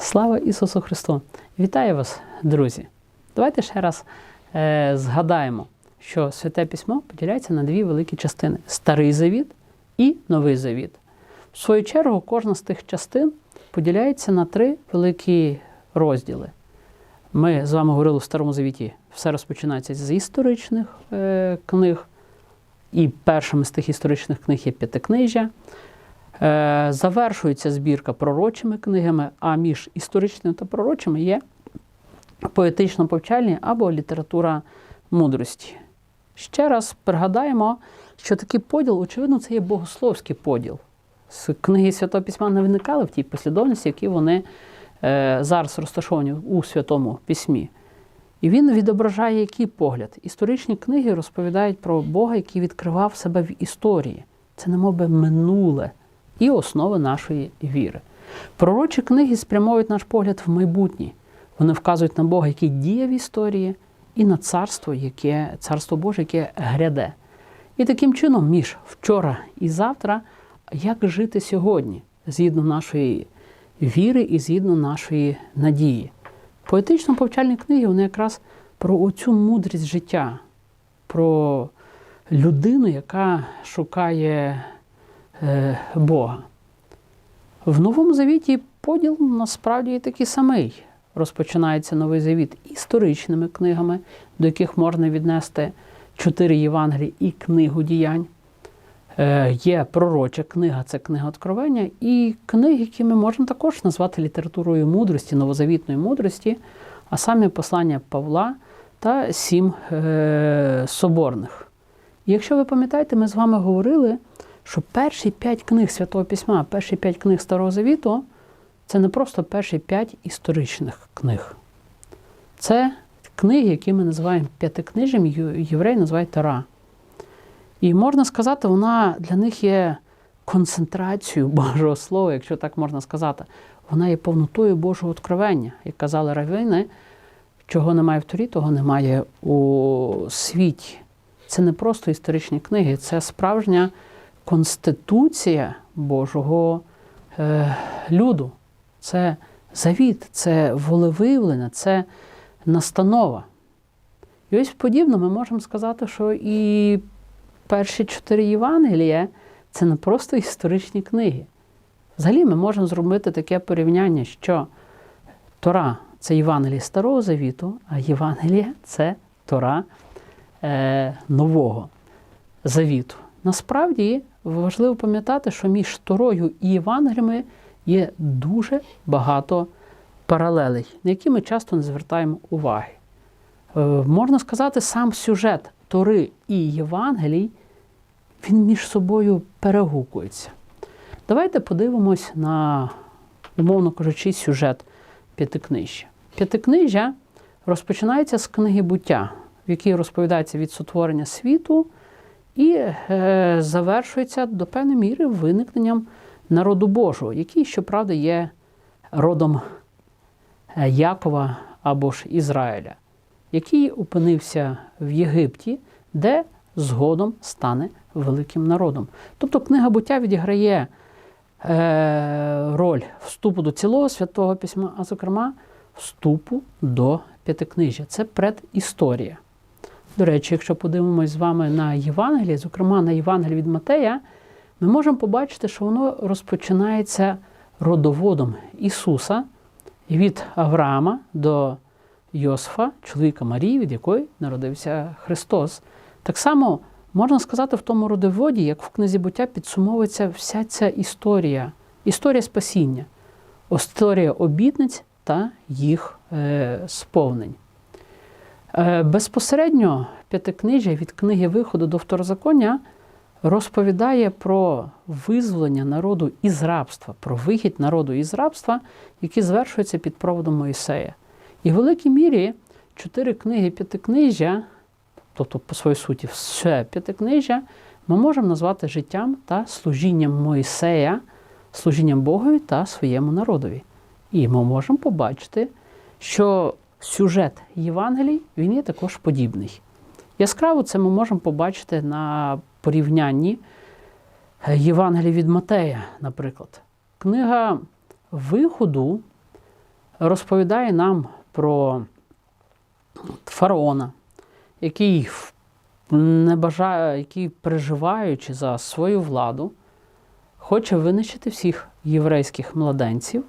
Слава Ісусу Христу! Вітаю вас, друзі! Давайте ще раз е, згадаємо, що Святе Письмо поділяється на дві великі частини: Старий Завіт і Новий Завіт. В свою чергу, кожна з тих частин поділяється на три великі розділи. Ми з вами говорили в Старому Завіті, все розпочинається з історичних е, книг, і першими з тих історичних книг є П'ятикнижжя. Е, завершується збірка пророчими книгами, а між історичними та пророчими є поетично-повчальні або література мудрості. Ще раз пригадаємо, що такий поділ, очевидно, це є богословський поділ. З книги Святого Письма не виникали в тій послідовності, які вони е, зараз розташовані у Святому Письмі. І він відображає який погляд. Історичні книги розповідають про Бога, який відкривав себе в історії. Це немов би минуле і основи нашої віри. Пророчі книги спрямовують наш погляд в майбутнє. Вони вказують на Бога, який діє в історії, і на царство, яке царство Боже, яке гряде. І таким чином, між вчора і завтра, як жити сьогодні, згідно нашої віри і згідно нашої надії. Поетично-повчальні книги вони якраз про оцю мудрість життя, про людину, яка шукає Бога. В Новому Завіті поділ насправді є такий самий. Розпочинається новий завіт історичними книгами, до яких можна віднести чотири Євангелії і книгу діянь. Е, Є пророча книга, це книга Откровення, і книги, які ми можемо також назвати літературою мудрості, новозавітної мудрості, а саме послання Павла та сім е, соборних. І якщо ви пам'ятаєте, ми з вами говорили, що перші п'ять книг Святого Письма, перші п'ять книг Старого Завіту це не просто перші п'ять історичних книг. Це книги, які ми називаємо п'ятикнижем, євреї називають Тора. І можна сказати, вона для них є концентрацією Божого Слова, якщо так можна сказати. Вона є повнотою Божого откровення. Як казали равини, чого немає в Торі, того немає у світі. Це не просто історичні книги, це справжня конституція Божого е, люду. Це завіт, це волевиявлення, це настанова. І ось подібно ми можемо сказати, що і перші чотири Євангелія це не просто історичні книги. Взагалі ми можемо зробити таке порівняння, що Тора це Євангеліє Старого Завіту, а Євангеліє це Тора е, Нового Завіту. Насправді важливо пам'ятати, що між Торою і Євангеліями є дуже багато паралелей, на які ми часто не звертаємо уваги. Е, можна сказати, сам сюжет Тори і Євангелій, він між собою перегукується. Давайте подивимось на, умовно кажучи, сюжет п'ятикнижжя. П'ятикнижжя розпочинається з книги буття, в якій розповідається від сотворення світу, і е, завершується до певної міри виникненням народу Божого, який, щоправда, є родом е, Якова або ж Ізраїля, який опинився в Єгипті, де згодом стане великим народом. Тобто книга буття відіграє е, роль вступу до цілого святого письма, а зокрема, вступу до п'ятикнижжя. Це предісторія. До речі, якщо подивимось з вами на Євангеліє, зокрема на Євангеліє від Матея, ми можемо побачити, що воно розпочинається родоводом Ісуса від Авраама до Йосифа, чоловіка Марії, від якої народився Христос. Так само можна сказати, в тому родоводі, як в книзі буття, підсумовується вся ця історія, історія спасіння, історія обітниць та їх е, сповнень. Е, безпосередньо п'ятикнижжя від книги Виходу до второзаконня розповідає про визволення народу із рабства, про вихід народу із рабства, який звершується під проводом Моїсея. І в великій мірі чотири книги п'ятикнижжя, тобто, по своїй суті, все п'ятикнижжя, ми можемо назвати життям та служінням Моїсея, служінням Богові та своєму народові. І ми можемо побачити, що сюжет Євангелій він є також подібний. Яскраво це ми можемо побачити на порівнянні Євангелія від Матея, наприклад. Книга Виходу розповідає нам про фараона, який не бажає, який, переживаючи за свою владу, хоче винищити всіх єврейських младенців,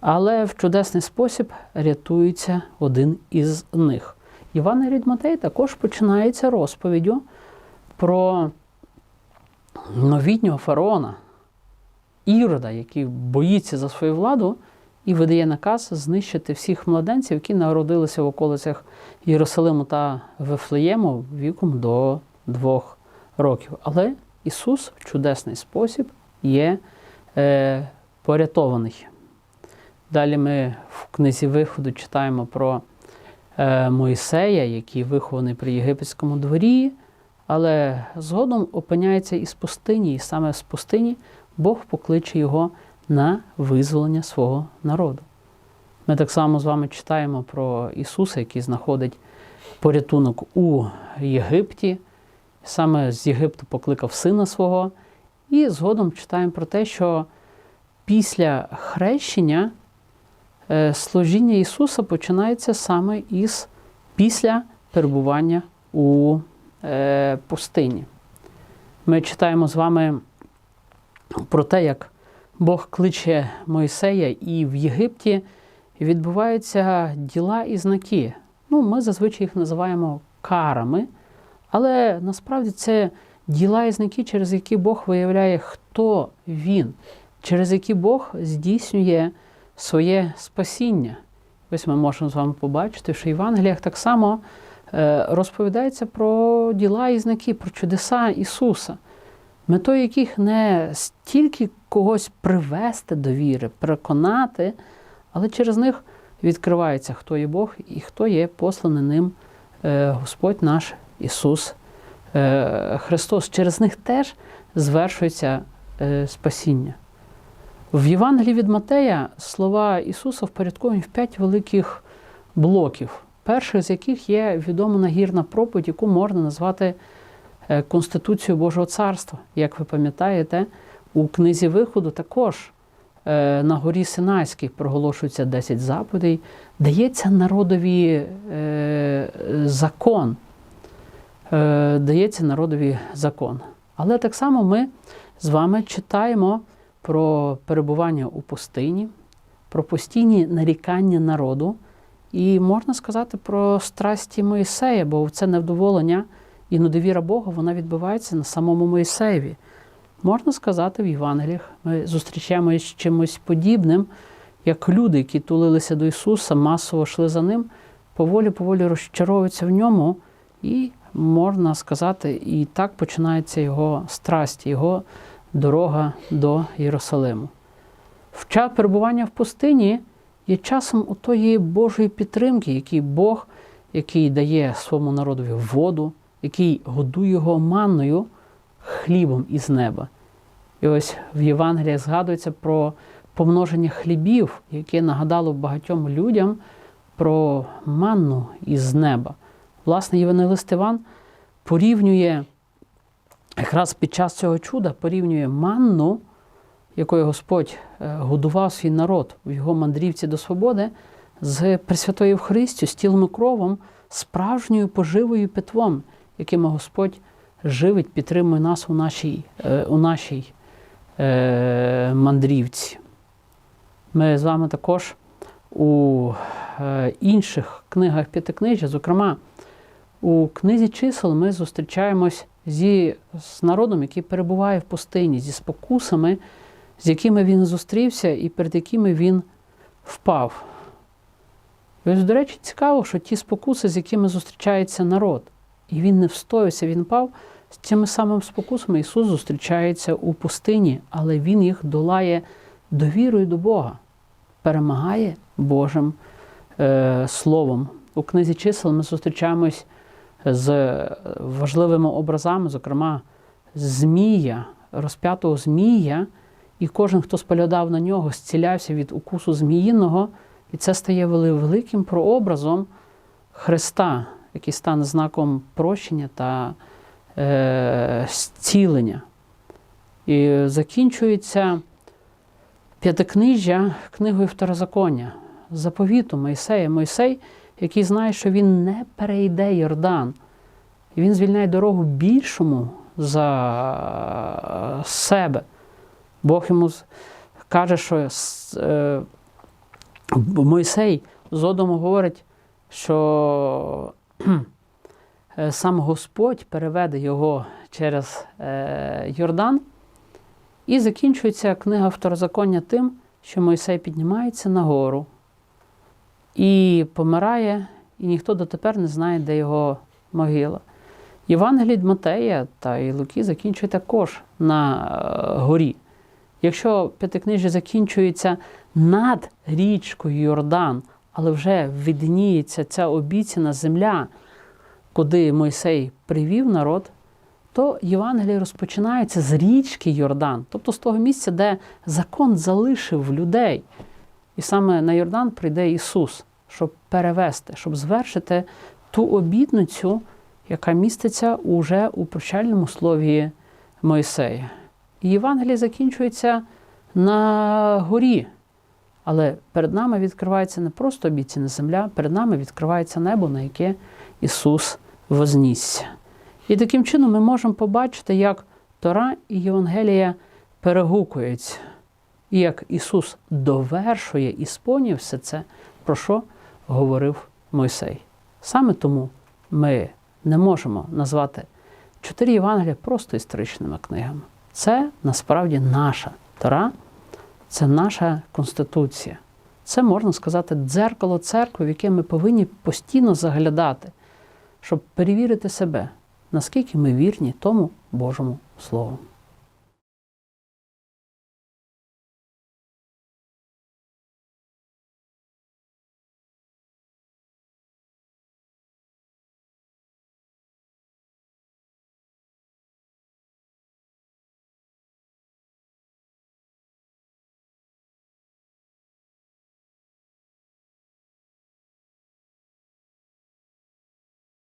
але в чудесний спосіб рятується один із них. Іван від Матей також починається розповіддю про новітнього фараона, Ірода, який боїться за свою владу і видає наказ знищити всіх младенців, які народилися в околицях Єрусалиму та Вифлеєму віком до двох років. Але Ісус в чудесний спосіб є е, порятований. Далі ми в книзі виходу читаємо про е, Моїсея, який вихований при єгипетському дворі, але згодом опиняється із пустині, і саме з пустині Бог покличе його на визволення свого народу. Ми так само з вами читаємо про Ісуса, який знаходить порятунок у Єгипті, саме з Єгипту покликав сина свого. І згодом читаємо про те, що після хрещення служіння Ісуса починається саме із після перебування у е, пустині. Ми читаємо з вами про те, як Бог кличе Мойсея, і в Єгипті відбуваються діла і знаки. Ну, ми зазвичай їх називаємо карами, але насправді це діла і знаки, через які Бог виявляє, хто він, через які Бог здійснює своє спасіння. Ось ми можемо з вами побачити, що в Євангеліях так само е, розповідається про діла і знаки, про чудеса Ісуса, метою яких не стільки когось привести до віри, переконати, але через них відкривається, хто є Бог і хто є посланий ним е, Господь наш Ісус е, Христос. Через них теж звершується спасіння. В Євангелії від Матея слова Ісуса впорядковані в п'ять великих блоків, перший з яких є відома нагірна проповідь, яку можна назвати е, Конституцією Божого Царства. Як ви пам'ятаєте, у книзі виходу також е, на горі Синайській проголошується 10 заповідей, дається народові е, закон. Дається народові закон. Але так само ми з вами читаємо про перебування у пустині, про постійні нарікання народу, і можна сказати про страсті Моїсея, бо це невдоволення і недовіра Бога вона відбувається на самому Моїсеєві. Можна сказати, в Євангеліях ми зустрічаємося з чимось подібним, як люди, які тулилися до Ісуса, масово йшли за Ним, поволі-поволі розчаровуються в ньому, і можна сказати, і так починається його страсть, його дорога до Єрусалиму. В час перебування в пустині є часом у тої Божої підтримки, який Бог, який дає своєму народові воду, який годує його манною, хлібом із неба. І ось в Євангелії згадується про помноження хлібів, яке нагадало багатьом людям про манну із неба. Власне, Євангелист Іван порівнює якраз під час цього чуда порівнює манну, якою Господь е, годував свій народ в його мандрівці до свободи, з Пресвятою Христю, з тілом і кровом, справжньою поживою і питвом, якими Господь живить, підтримує нас у нашій, е, у нашій е, мандрівці. Ми з вами також у інших книгах п'ятикнижжя, зокрема, у книзі чисел ми зустрічаємось зі, з народом, який перебуває в пустині, зі спокусами, з якими він зустрівся і перед якими він впав. Ось, до речі, цікаво, що ті спокуси, з якими зустрічається народ, і він не встоявся, він впав, з цими самими спокусами Ісус зустрічається у пустині, але Він їх долає довірою до Бога, перемагає Божим е, Словом. У книзі чисел ми зустрічаємось з важливими образами, зокрема, Змія, розп'ятого Змія, і кожен, хто споглядав на нього, зцілявся від укусу зміїного, і це стає великим прообразом Христа, який стане знаком прощення та е, зцілення. І закінчується п'ятикнижжя книгою Второзаконня. заповіту Мойсея. Мойсей, який знає, що він не перейде Йордан. І він звільняє дорогу більшому за себе. Бог йому каже, що е, Мойсей зодому говорить, що е, сам Господь переведе його через е, Йордан. І закінчується книга Второзаконня тим, що Мойсей піднімається нагору і помирає, і ніхто дотепер не знає, де його могила. Євангелій Матея та і Луки закінчує також на е, горі. Якщо п'ятикнижжя закінчується над річкою Йордан, але вже видніється ця обіцяна земля, куди Мойсей привів народ, то Євангеліє розпочинається з річки Йордан, тобто з того місця, де закон залишив людей. І саме на Йордан прийде Ісус, щоб перевести, щоб звершити ту обітницю, яка міститься уже у прощальному слові Мойсея. І Євангеліє закінчується на горі. Але перед нами відкривається не просто обіцяна земля, перед нами відкривається небо, на яке Ісус вознісся. І таким чином ми можемо побачити, як Тора і Євангелія перегукуються, і як Ісус довершує і сповнює все це, про що говорив Мойсей. Саме тому ми не можемо назвати чотири Євангелія просто історичними книгами. Це насправді наша Тора, це наша Конституція. Це, можна сказати, дзеркало церкви, в яке ми повинні постійно заглядати, щоб перевірити себе, наскільки ми вірні тому Божому Слову.